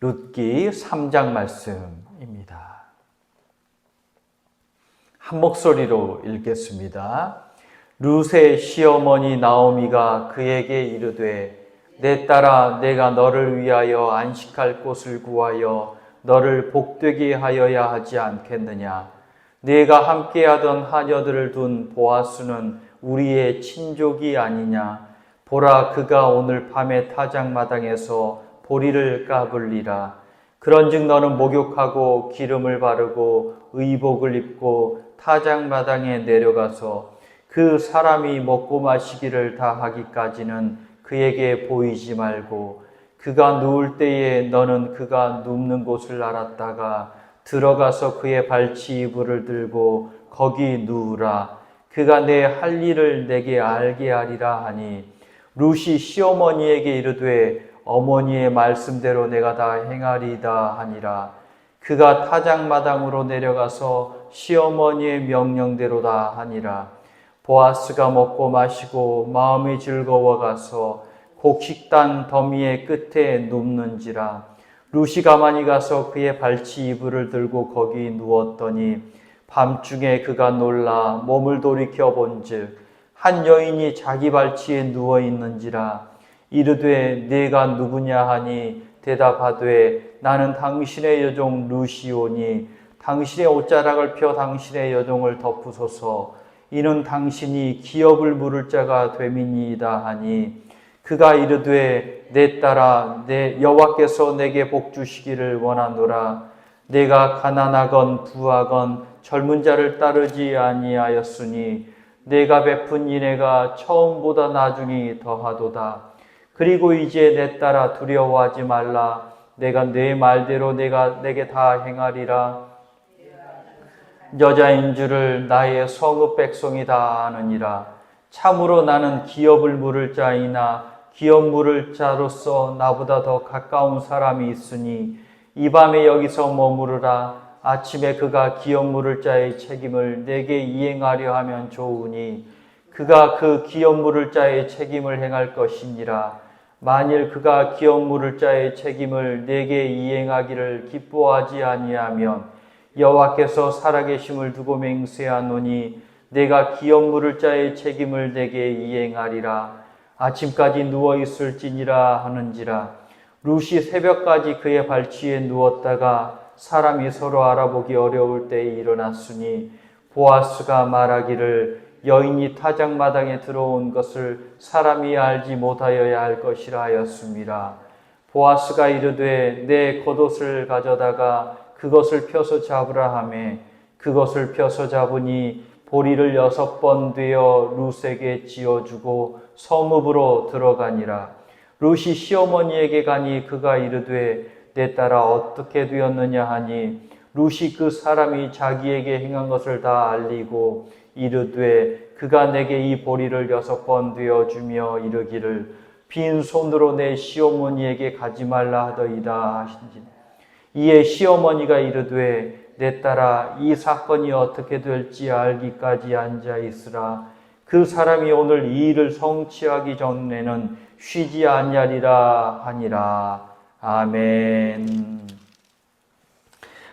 룻기 3장 말씀입니다. 한 목소리로 읽겠습니다. 룻의 시어머니 나오미가 그에게 이르되 내 딸아 내가 너를 위하여 안식할 곳을 구하여 너를 복되게 하여야 하지 않겠느냐 내가 함께하던 하녀들을 둔 보아스는 우리의 친족이 아니냐 보라 그가 오늘 밤에 타작마당에서 보리를 까불리라. 그런즉 너는 목욕하고 기름을 바르고 의복을 입고 타작 마당에 내려가서 그 사람이 먹고 마시기를 다 하기까지는 그에게 보이지 말고 그가 누울 때에 너는 그가 눕는 곳을 알았다가 들어가서 그의 발치 이불을 들고 거기 누우라. 그가 내 할 일을 내게 알게 하리라 하니 루시 시어머니에게 이르되 어머니의 말씀대로 내가 다 행하리다 하니라. 그가 타작마당으로 내려가서 시어머니의 명령대로 다 하니라. 보아스가 먹고 마시고 마음이 즐거워 가서 곡식단 더미의 끝에 눕는지라. 루시 가만히 가서 그의 발치 이불을 들고 거기 누웠더니 밤중에 그가 놀라 몸을 돌이켜 본즉 한 여인이 자기 발치에 누워 있는지라 이르되 내가 누구냐 하니 대답하되 나는 당신의 여종 루시오니 당신의 옷자락을 펴 당신의 여종을 덮으소서. 이는 당신이 기업을 물을 자가 됨이니이다 하니 그가 이르되 내 딸아 내 여호와께서 내게 복 주시기를 원하노라. 내가 가난하건 부하건 젊은 자를 따르지 아니하였으니 내가 베푼 인애가 처음보다 나중이 더하도다 그리고 이제 내 딸아 두려워하지 말라. 내가 내 말대로 내가 내게 다 행하리라. 여자인 줄을 나의 성읍 백성이 다 아느니라. 참으로 나는 기업을 물을 자이나 기업 물을 자로서 나보다 더 가까운 사람이 있으니 이 밤에 여기서 머무르라. 아침에 그가 기업 물을 자의 책임을 내게 이행하려 하면 좋으니 그가 그 기업 물을 자의 책임을 행할 것이니라 만일 그가 기업 물을 자의 책임을 내게 이행하기를 기뻐하지 아니하면 여호와께서 살아계심을 두고 맹세하노니 내가 기업 물을 자의 책임을 내게 이행하리라. 아침까지 누워 있을지니라 하는지라. 루시 새벽까지 그의 발치에 누웠다가 사람이 서로 알아보기 어려울 때에 일어났으니 보아스가 말하기를 여인이 타작마당에 들어온 것을 사람이 알지 못하여야 할 것이라 하였습니다. 보아스가 이르되 내 겉옷을 가져다가 그것을 펴서 잡으라 하매 그것을 펴서 잡으니 보리를 여섯 번 되어 룻에게 지어주고 성읍으로 들어가니라. 룻이 시어머니에게 가니 그가 이르되 내 딸아 어떻게 되었느냐 하니 룻이 그 사람이 자기에게 행한 것을 다 알리고 이르되 그가 내게 이 보리를 여섯 번 되어 주며 이르기를 빈 손으로 내 시어머니에게 가지 말라 하더이다 하신지 이에 시어머니가 이르되 내 딸아 이 사건이 어떻게 될지 알기까지 앉아 있으라. 그 사람이 오늘 이 일을 성취하기 전에는 쉬지 않냐리라 하니라. 아멘.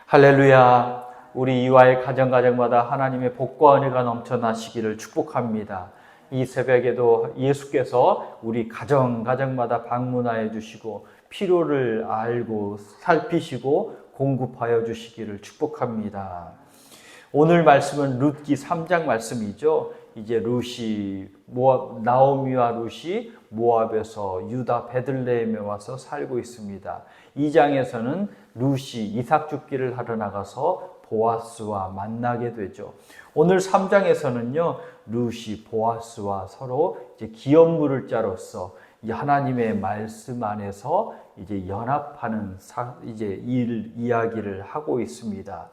할렐루야 우리 이와의 가정 가정마다 하나님의 복과 은혜가 넘쳐나시기를 축복합니다. 이 새벽에도 예수께서 우리 가정 가정마다 방문하여 주시고 필요를 알고 살피시고 공급하여 주시기를 축복합니다. 오늘 말씀은 룻기 3장 말씀이죠. 이제 룻이 모압 나오미와 룻이 모압에서 유다 베들레헴에 와서 살고 있습니다. 2장에서는 룻이 이삭 죽기를 하러 나가서 보아스와 만나게 되죠. 오늘 3장에서는요, 룻이 보아스와 서로 이제 기업 물을 자로서 하나님의 말씀 안에서 이제 연합하는 사, 이제 일 이야기를 하고 있습니다.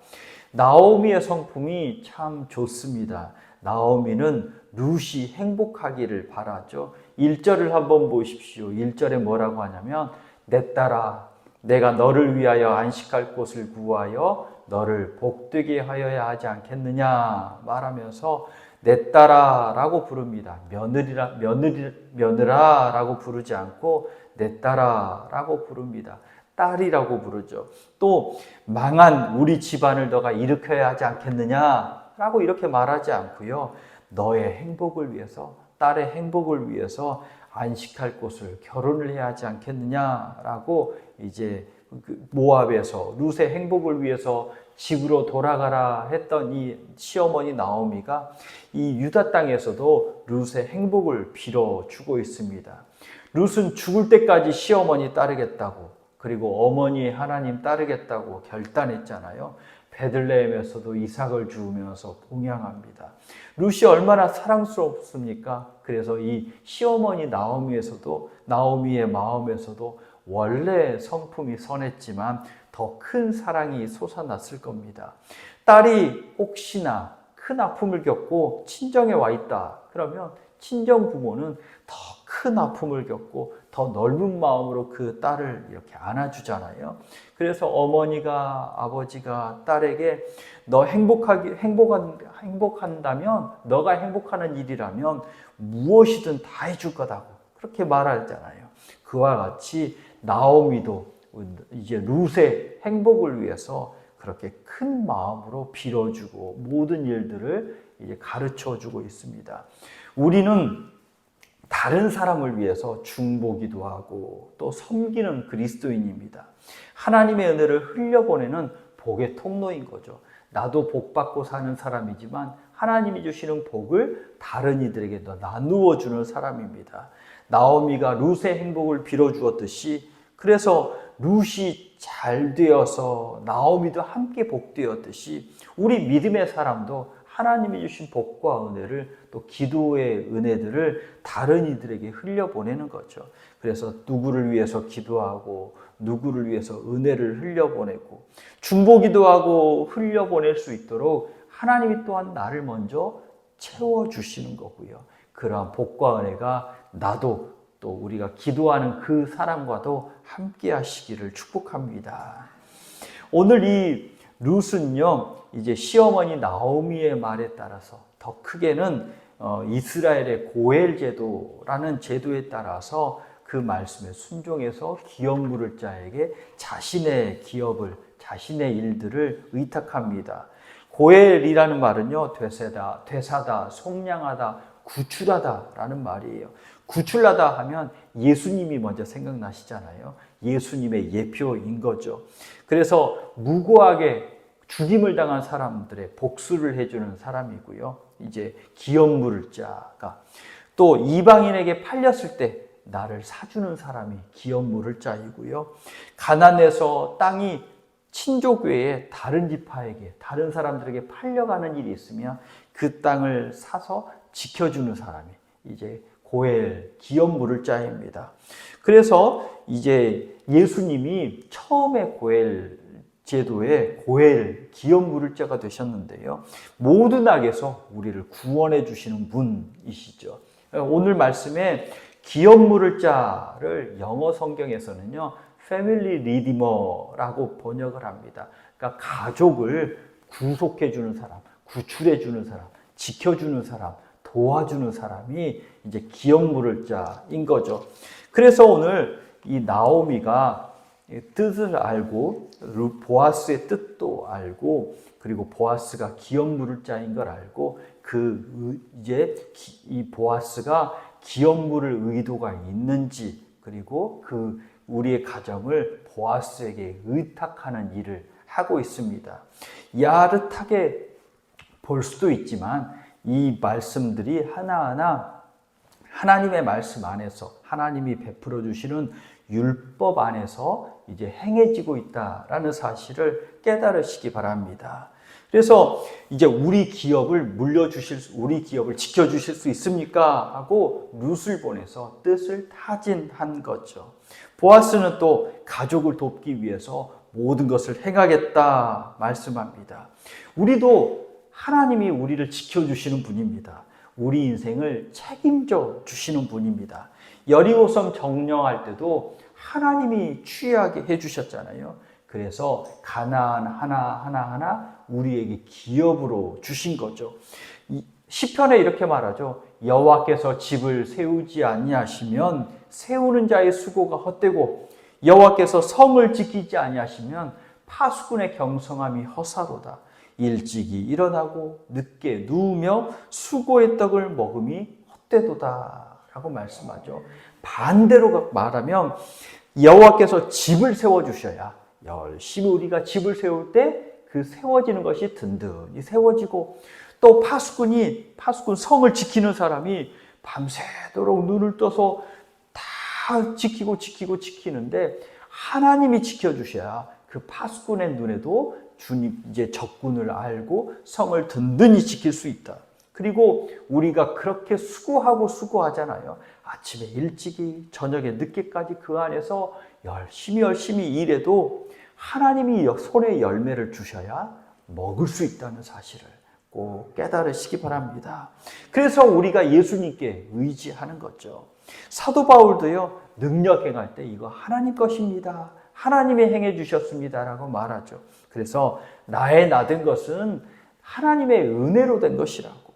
나오미의 성품이 참 좋습니다. 나오미는 룻이 행복하기를 바라죠. 1절을 한번 보십시오. 1절에 뭐라고 하냐면 내 딸아 내가 너를 위하여 안식할 곳을 구하여 너를 복되게 하여야 하지 않겠느냐 말하면서 내 딸아라고 부릅니다. 며느리라 며느리 며느라라고 부르지 않고 내 딸아라고 부릅니다. 딸이라고 부르죠. 또 망한 우리 집안을 너가 일으켜야 하지 않겠느냐라고 이렇게 말하지 않고요. 너의 행복을 위해서 딸의 행복을 위해서 안식할 곳을 결혼을 해야 하지 않겠느냐라고 이제 그 모압에서 룻의 행복을 위해서 집으로 돌아가라 했던 이 시어머니 나오미가 이 유다 땅에서도 룻의 행복을 빌어주고 있습니다. 룻은 죽을 때까지 시어머니 따르겠다고 그리고 어머니 하나님 따르겠다고 결단했잖아요. 베들레헴에서도 이삭을 주우면서 봉양합니다. 룻이 얼마나 사랑스럽습니까? 그래서 이 시어머니 나오미에서도 나오미의 마음에서도 원래 성품이 선했지만 더 큰 사랑이 솟아났을 겁니다. 딸이 혹시나 큰 아픔을 겪고 친정에 와 있다. 그러면 친정 부모는 더 큰 아픔을 겪고 더 넓은 마음으로 그 딸을 이렇게 안아주잖아요. 그래서 어머니가 아버지가 딸에게 너 행복하기 행복한 행복한다면 너가 행복하는 일이라면 무엇이든 다 해줄 거다고 그렇게 말하잖아요. 그와 같이 나오미도 이제 룻의 행복을 위해서 그렇게 큰 마음으로 빌어주고 모든 일들을 이제 가르쳐 주고 있습니다. 우리는 다른 사람을 위해서 중보기도 하고 또 섬기는 그리스도인입니다. 하나님의 은혜를 흘려보내는 복의 통로인 거죠. 나도 복 받고 사는 사람이지만 하나님이 주시는 복을 다른 이들에게 더 나누어 주는 사람입니다. 나오미가 룻의 행복을 빌어 주었듯이 그래서 룻이 잘 되어서 나오미도 함께 복되었듯이 우리 믿음의 사람도 하나님이 주신 복과 은혜를 또 기도의 은혜들을 다른 이들에게 흘려보내는 거죠. 그래서 누구를 위해서 기도하고 누구를 위해서 은혜를 흘려보내고 중보기도 하고 흘려보낼 수 있도록 하나님이 또한 나를 먼저 채워주시는 거고요. 그러한 복과 은혜가 나도 또 우리가 기도하는 그 사람과도 함께 하시기를 축복합니다. 오늘 이 룻은요, 이제 시어머니 나오미의 말에 따라서 더 크게는 어, 이스라엘의 고엘 제도라는 제도에 따라서 그 말씀에 순종해서 기업 물을 자에게 자신의 기업을 자신의 일들을 의탁합니다. 고엘이라는 말은요, 되세다, 되사다, 속량하다, 구출하다라는 말이에요. 구출하다 하면 예수님이 먼저 생각나시잖아요. 예수님의 예표인 거죠. 그래서 무고하게 죽임을 당한 사람들의 복수를 해주는 사람이고요. 이제 기업 물을 자가 또 이방인에게 팔렸을 때 나를 사주는 사람이 기업 물을 자이고요. 가난해서 땅이 친족 외에 다른 지파에게 다른 사람들에게 팔려가는 일이 있으면 그 땅을 사서 지켜주는 사람이 이제 고엘 기업 물을 자입니다. 그래서 이제 예수님이 처음에 고엘 제도의 고엘 기업 물을 자가 되셨는데요. 모든 악에서 우리를 구원해 주시는 분이시죠. 오늘 말씀에 기업 물을 자를 영어 성경에서는요. 패밀리 리디머라고 번역을 합니다. 그러니까 가족을 구속해 주는 사람, 구출해 주는 사람, 지켜 주는 사람, 도와주는 사람이 이제 기업 물을 자인 거죠. 그래서 오늘 이 나오미가 뜻을 알고 보아스의 뜻도 알고 그리고 보아스가 기업 물을 자인 걸 알고 그 이제 이 보아스가 기업 물을 의도가 있는지 그리고 그 우리의 가정을 보아스에게 의탁하는 일을 하고 있습니다. 야릇하게 볼 수도 있지만 이 말씀들이 하나하나 하나님의 말씀 안에서 하나님이 베풀어 주시는 율법 안에서 이제 행해지고 있다라는 사실을 깨달으시기 바랍니다. 그래서 이제 우리 기업을 물려주실, 우리 기업을 지켜주실 수 있습니까? 하고 룻을 보내서 뜻을 타진한 거죠. 보아스는 또 가족을 돕기 위해서 모든 것을 행하겠다 말씀합니다. 우리도 하나님이 우리를 지켜주시는 분입니다. 우리 인생을 책임져 주시는 분입니다. 여리고섬 정령할 때도 하나님이 취하게 해주셨잖아요. 그래서 가나안 하나 하나 하나 우리에게 기업으로 주신 거죠. 시편에 이렇게 말하죠. 여호와께서 집을 세우지 아니하시면 세우는 자의 수고가 헛되고 여호와께서 성을 지키지 아니하시면 파수꾼의 경성함이 허사로다. 일찍이 일어나고 늦게 누우며 수고의 떡을 먹음이 헛되도다 라고 말씀하죠. 반대로 말하면 여호와께서 집을 세워 주셔야 열심히 우리가 집을 세울 때 그 세워지는 것이 든든히 세워지고 또 파수꾼이 파수꾼 성을 지키는 사람이 밤새도록 눈을 떠서 다 지키고 지키고 지키는데 하나님이 지켜주셔야 그 파수꾼의 눈에도 주님 이제 적군을 알고 성을 든든히 지킬 수 있다. 그리고 우리가 그렇게 수고하고 수고하잖아요. 아침에 일찍이 저녁에 늦게까지 그 안에서 열심히 열심히 일해도 하나님이 손에 열매를 주셔야 먹을 수 있다는 사실을 꼭 깨달으시기 바랍니다. 그래서 우리가 예수님께 의지하는 거죠. 사도 바울도요, 능력 행할 때 이거 하나님 것입니다. 하나님이 행해 주셨습니다라고 말하죠. 그래서 나의 나된 것은 하나님의 은혜로 된 것이라고.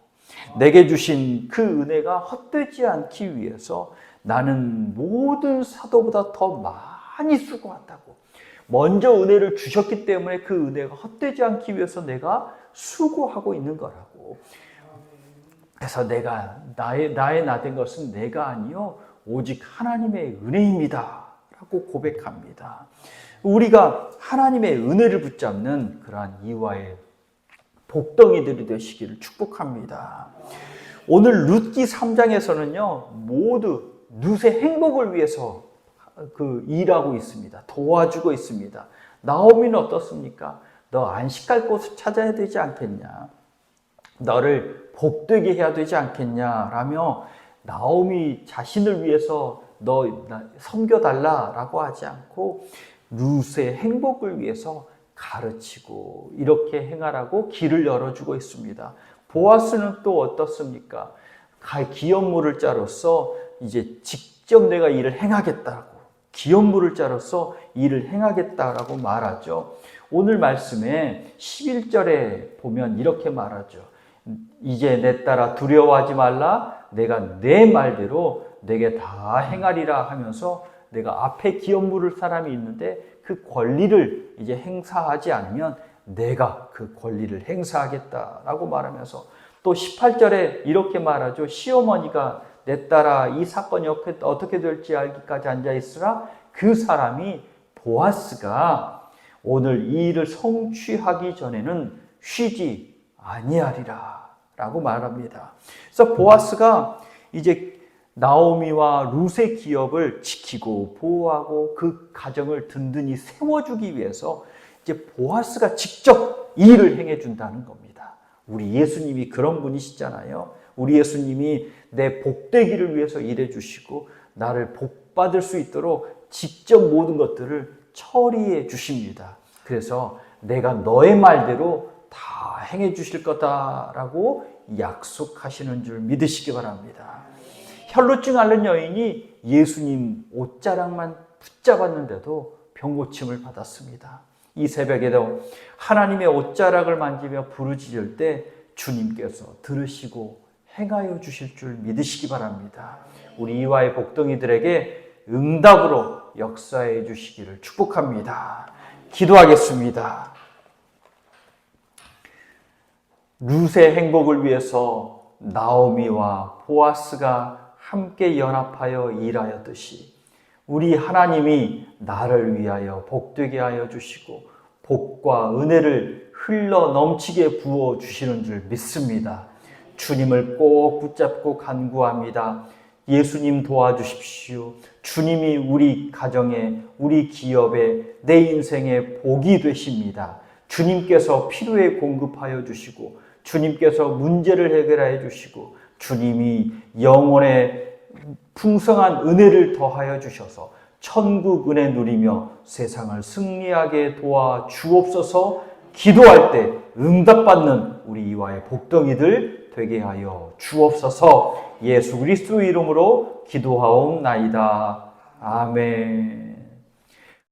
내게 주신 그 은혜가 헛되지 않기 위해서 나는 모든 사도보다 더 많이 수고한다고. 먼저 은혜를 주셨기 때문에 그 은혜가 헛되지 않기 위해서 내가 수고하고 있는 거라고. 그래서 내가 나의 나의 나된 것은 내가 아니요 오직 하나님의 은혜입니다. 라고 고백합니다. 우리가 하나님의 은혜를 붙잡는 그러한 이와의 복덩이들이 되시기를 축복합니다. 오늘 룻기 3장에서는요, 모두 룻의 행복을 위해서 그 일하고 있습니다. 도와주고 있습니다. 나오미는 어떻습니까? 너 안식할 곳을 찾아야 되지 않겠냐? 너를 복되게 해야 되지 않겠냐? 라며 나오미 자신을 위해서 너 섬겨달라라고 하지 않고 룻의 행복을 위해서 가르치고 이렇게 행하라고 길을 열어주고 있습니다. 보아스는 또 어떻습니까? 기업물을 자로서 이제 직접 내가 일을 행하겠다고 기업물을 자로서 일을 행하겠다라고 말하죠. 오늘 말씀에 11절에 보면 이렇게 말하죠. 이제 내 따라 두려워하지 말라. 내가 내 말대로 내게 다 행하리라 하면서 내가 앞에 기업물을 사람이 있는데 그 권리를 이제 행사하지 않으면 내가 그 권리를 행사하겠다라고 말하면서 또 18절에 이렇게 말하죠. 시어머니가 내 딸아 이 사건이 어떻게 될지 알기까지 앉아 있으라 그 사람이 보아스가 오늘 이 일을 성취하기 전에는 쉬지 아니하리라 라고 말합니다. 그래서 보아스가 이제 나오미와 룻의 기업을 지키고 보호하고 그 가정을 든든히 세워주기 위해서 이제 보아스가 직접 일을 행해 준다는 겁니다. 우리 예수님이 그런 분이시잖아요. 우리 예수님이 내 복되기를 위해서 일해 주시고 나를 복 받을 수 있도록 직접 모든 것들을 처리해 주십니다. 그래서 내가 너의 말대로 다 행해 주실 거다라고 약속하시는 줄 믿으시기 바랍니다. 혈루증 앓는 여인이 예수님 옷자락만 붙잡았는데도 병고침을 받았습니다. 이 새벽에도 하나님의 옷자락을 만지며 부르짖을 때 주님께서 들으시고 행하여 주실 줄 믿으시기 바랍니다. 우리 이와의 복덩이들에게 응답으로 역사해 주시기를 축복합니다. 기도하겠습니다. 룻의 행복을 위해서 나오미와 보아스가 함께 연합하여 일하였듯이 우리 하나님이 나를 위하여 복되게 하여 주시고 복과 은혜를 흘러 넘치게 부어 주시는 줄 믿습니다. 주님을 꼭 붙잡고 간구합니다. 예수님 도와주십시오. 주님이 우리 가정에, 우리 기업에, 내 인생에 복이 되십니다. 주님께서 필요에 공급하여 주시고, 주님께서 문제를 해결하여 주시고, 주님이 영혼의 풍성한 은혜를 더하여 주셔서 천국 은혜 누리며 세상을 승리하게 도와 주옵소서 기도할 때 응답받는 우리 이와의 복덩이들 되게 하여 주옵소서 예수 그리스도 이름으로 기도하옵나이다. 아멘.